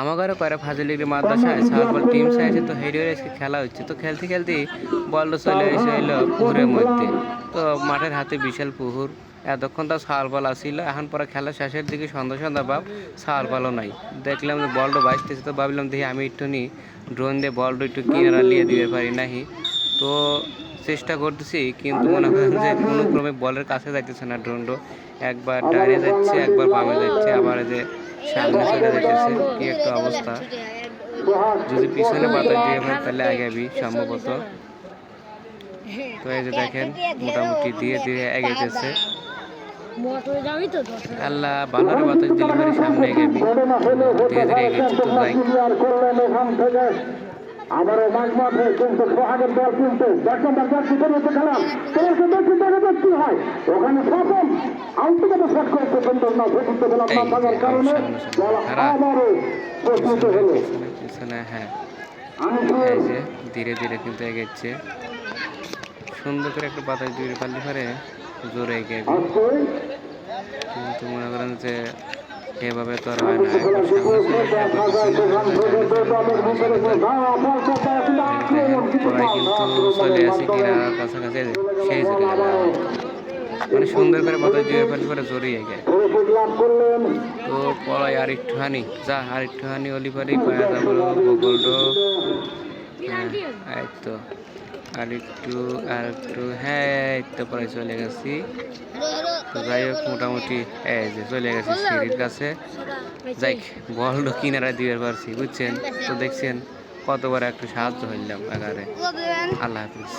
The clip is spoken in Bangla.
আমাদেরও কয়রা ফাজিলিগি মাদ্রাসায় সালবল টিম সাইজে তো হেরিয়ে আজকে খেলা হচ্ছে। তো খেলতে খেলতে বলটা চলে এসে হইল পুকুরের মধ্যে। তো মাঠের হাতে বিশাল পুকুর, এতক্ষণ তো সাল বল আসিল, এখন পরে খেলা শেষের দিকে সন্ধ্যা সন্ধ্যা বাপ সাল বলও নাই। দেখলাম যে বলটা বাঁচতেছে তো ভাবলাম দেখি আমি একটু নি ড্রোন দিয়ে বলটা একটু কিনারা নিয়ে দিতে পারি নাহি। তো চেষ্টা করতেছি, কিন্তু মনে করেন যে কোনো ক্রমে বলের কাছে যাইতেছে না ড্রোনটা একবার ডাইরে যাচ্ছে, একবার বামে যাচ্ছে, আবার যে সামনে চলে যাইতেছে কি একটা অবস্থা। যদি পিছনে বাতাস দিয়ে হয় তাহলে আগাবি সম্ভবত। তো এই যে দেখেন মোটামুটি ধীরে ধীরে এগেতেছে মোটরে যাবি তো দশ আল্লাহ ভালোর বাতাস দিলে পরে সামনে এগাবি। ধীরে ধীরে এগেছে তো যাই ক্লিয়ার করলেন এখান থেকে আবারও মাঝ মাঠে কিন্তু সোহাগের দল কিন্তু দশ নম্বর জার্সি পরিবর্তে খেলাম তোমাকে দেখি দেখে দেখতে হয়। ওখানে প্রথম আউটপুটে শট করেছে। পিছনে হ্যাঁ। এই যে ধীরে ধীরে কিন্তু এগেছে সুন্দর করে একটা বাতাস দিয়ে পারলে পরে জোরে এগিয়ে কিন্তু মনে করেন যে এভাবে তো আর হয় না গেলে পড়াই কিন্তু চলে আসে কিনারার কাছাকাছি সেই গেল। মানে সুন্দর করে বাতাস দিয়ে ফেলে এগে লাভ করলেন তো পড়াই আর একটু হানি যা আর একটু হানি অলি পারি পায়া যাব গোল্ড এই তো। আর একটু আর একটু হ্যাঁ তো পরে চলে গেছি। তো যাই হোক মোটামুটি এই যে চলে গেছি সিঁড়ির কাছে। যাই বলটা কিনারা দিয়ে পারছি বুঝছেন? তো দেখছেন কতবার একটু সাহায্য হইলাম এগারে। আল্লাহ হাফিজ।